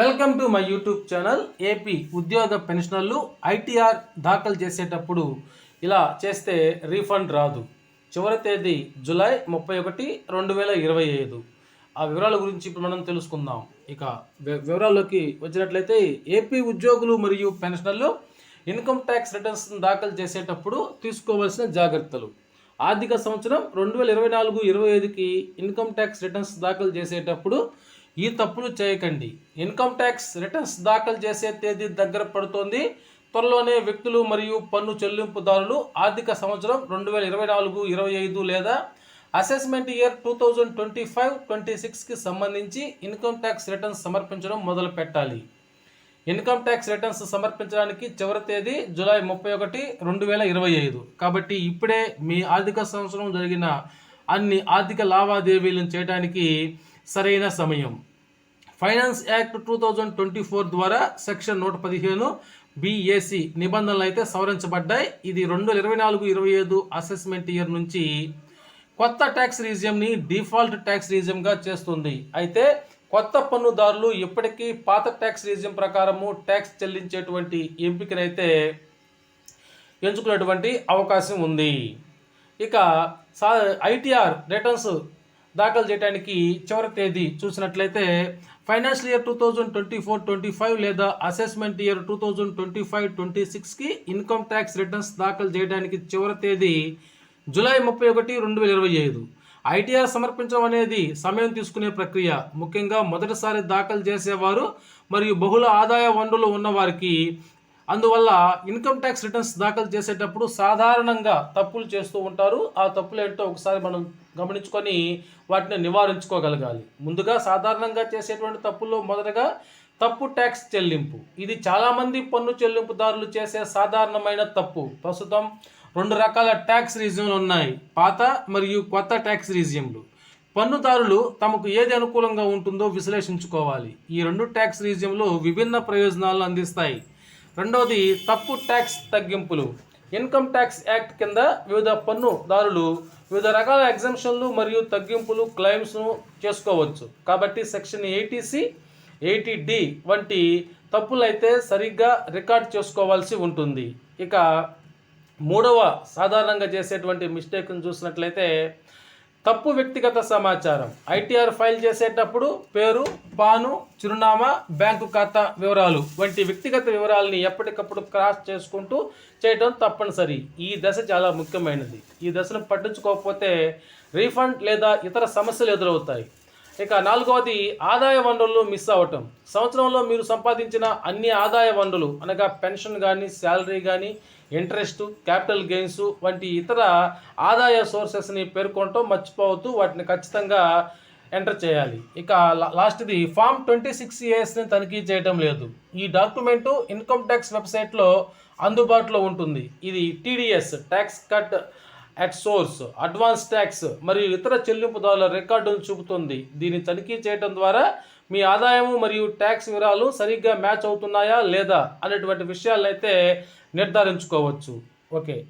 Welcome to my YouTube channel AP ఉద్యోగ పెన్షనర్లు ITR దాఖలు చేసేటప్పుడు ఇలా చేస్తే రీఫండ్ రాదు. చివరి తేదీ జూలై ముప్పై ఒకటి రెండు వేల ఇరవై ఐదు. ఆ వివరాల గురించి ఇప్పుడు మనం తెలుసుకుందాం. ఇక వివరాల్లోకి వచ్చినట్లయితే ఏపీ ఉద్యోగులు మరియు పెన్షనర్లు ఇన్కమ్ ట్యాక్స్ రిటర్న్స్ దాఖలు చేసేటప్పుడు తీసుకోవాల్సిన జాగ్రత్తలు. ఆర్థిక సంవత్సరం రెండు వేల ఇరవై నాలుగు ఇరవై ఐదుకి ఇన్కమ్ ట్యాక్స్ రిటర్న్స్ దాఖలు చేసేటప్పుడు ఈ తప్పులు చేయకండి. ఇన్కమ్ ట్యాక్స్ రిటర్న్స్ దాఖలు చేసే తేదీ దగ్గర పడుతోంది. త్వరలోనే వ్యక్తులు మరియు పన్ను చెల్లింపుదారులు ఆర్థిక సంవత్సరం రెండు వేల ఇరవై నాలుగు ఇరవై ఐదు లేదా assessment year two thousand twenty five twenty సిక్స్కి సంబంధించి ఇన్కమ్ ట్యాక్స్ రిటర్న్స్ సమర్పించడం మొదలు పెట్టాలి ఇన్కమ్ ట్యాక్స్ రిటర్న్స్ సమర్పించడానికి చివరి తేదీ జూలై ముప్పై ఒకటి రెండు వేల ఇరవై ఐదు. కాబట్టి ఇప్పుడే మీ ఆర్థిక సంవత్సరం జరిగిన అన్ని ఆర్థిక లావాదేవీలను చేయడానికి సరైన సమయం. Finance act two thousand twenty four ద్వారా సెక్షన్ నూట పదిహేను బిఏసి నిబంధనలు అయితే సవరించబడ్డాయి. ఇది రెండు వేల ఇరవై నాలుగు ఇరవై ఐదు అసెస్మెంట్ ఇయర్ నుంచి కొత్త ట్యాక్స్ రీజియంని డిఫాల్ట్ ట్యాక్స్ రీజియంగా చేస్తుంది. అయితే కొత్త పన్నుదారులు ఇప్పటికీ పాత ట్యాక్స్ రీజియం ప్రకారము ట్యాక్స్ చెల్లించేటువంటి ఎంపికనైతే ఎంచుకునేటువంటి అవకాశం ఉంది. ఇక సా ఐటీఆర్ రిటర్న్స్ దాఖలు చేయడానికి చివరి తేదీ చూసినట్లయితే financial year two thousand twenty four twenty five లేదా assessment year two thousand twenty five twenty సిక్స్కి ఇన్కమ్ ట్యాక్స్ రిటర్న్స్ దాఖలు చేయడానికి చివరి తేదీ జూలై ముప్పై ఒకటి రెండు వేల ఇరవై ఐదు. ఐటీఆర్ సమర్పించడం అనేది సమయం తీసుకునే ప్రక్రియ. ముఖ్యంగా మొదటిసారి దాఖలు చేసేవారు మరియు బహుళ ఆదాయ వనరులు ఉన్నవారికి అందువల్ల ఇన్కమ్ ట్యాక్స్ రిటర్న్స్ దాఖలు చేసేటప్పుడు సాధారణంగా తప్పులు చేస్తూ ఉంటారు. ఆ తప్పులు ఏంటో ఒకసారి మనం గమనించుకొని వాటిని నివారించుకోగలగాలి. ముందుగా సాధారణంగా చేసేటువంటి తప్పుల్లో మొదటగా తప్పు ట్యాక్స్ చెల్లింపు. ఇది చాలామంది పన్ను చెల్లింపుదారులు చేసే సాధారణమైన తప్పు. ప్రస్తుతం రెండు రకాల ట్యాక్స్ రీజియంలు ఉన్నాయి. పాత మరియు కొత్త ట్యాక్స్ రీజియంలు పన్నుదారులు తమకు ఏది అనుకూలంగా ఉంటుందో విశ్లేషించుకోవాలి. ఈ రెండు ట్యాక్స్ రీజియంలు విభిన్న ప్రయోజనాలను అందిస్తాయి. రెండవది తప్పు ట్యాక్స్ తగ్గింపులు. ఇన్కమ్ ట్యాక్స్ యాక్ట్ కింద వివిధ పన్నుదారులు వివిధ రకాల ఎగ్జంప్షన్లు మరియు తగ్గింపులు క్లెయిమ్స్ను చేసుకోవచ్చు. కాబట్టి సెక్షన్ ఎయిటీసి ఎయిటీ డి వంటి తప్పులైతే సరిగ్గా రికార్డ్ చేసుకోవాల్సి ఉంటుంది. ఇక మూడవ సాధారణంగా చేసేటువంటి మిస్టేక్ను చూసినట్లయితే తప్పు వ్యక్తిగత సమాచారం. ఐటీఆర్ ఫైల్ చేసేటప్పుడు పేరు పాను చిరునామా బ్యాంకు ఖాతా వివరాలు వంటి వ్యక్తిగత వివరాలని ఎప్పటికప్పుడు క్రాస్ చేసుకుంటూ చేయడం తప్పనిసరి. ఈ దశ చాలా ముఖ్యమైనది. ఈ దశను పట్టించుకోకపోతే రీఫండ్ లేదా ఇతర సమస్యలు ఎదురవుతాయి. ఇక నాలుగవది ఆదాయ వనరులు మిస్ అవ్వటం సంవత్సరంలో మీరు సంపాదించిన అన్ని ఆదాయ వనరులు అనగా పెన్షన్ కానీ శాలరీ కానీ ఇంట్రెస్ట్ క్యాపిటల్ గెయిన్స్ వంటి ఇతర ఆదాయ సోర్సెస్ని పేర్కొనటం మర్చిపోవద్దు. వాటిని ఖచ్చితంగా ఎంటర్ చేయాలి. ఇక లా- లాస్ట్ది ఫామ్ ట్వంటీ సిక్స్ ఇయర్స్ని తనిఖీ చేయటం లేదు. ఈ డాక్యుమెంటు ఇన్కమ్ ట్యాక్స్ వెబ్సైట్లో అందుబాటులో ఉంటుంది. ఇది TDS tax cut at source advance tax మరియు ఇతర చెల్లింపుదారుల రికార్డును చూపుతుంది. దీన్ని తనిఖీ చేయడం ద్వారా మీ ఆదాయము మరియు ట్యాక్స్ వివరాలు సరిగ్గా మ్యాచ్ అవుతున్నాయా లేదా అనేటువంటి విషయాలైతే నిర్ధారించుకోవచ్చు. ఓకే.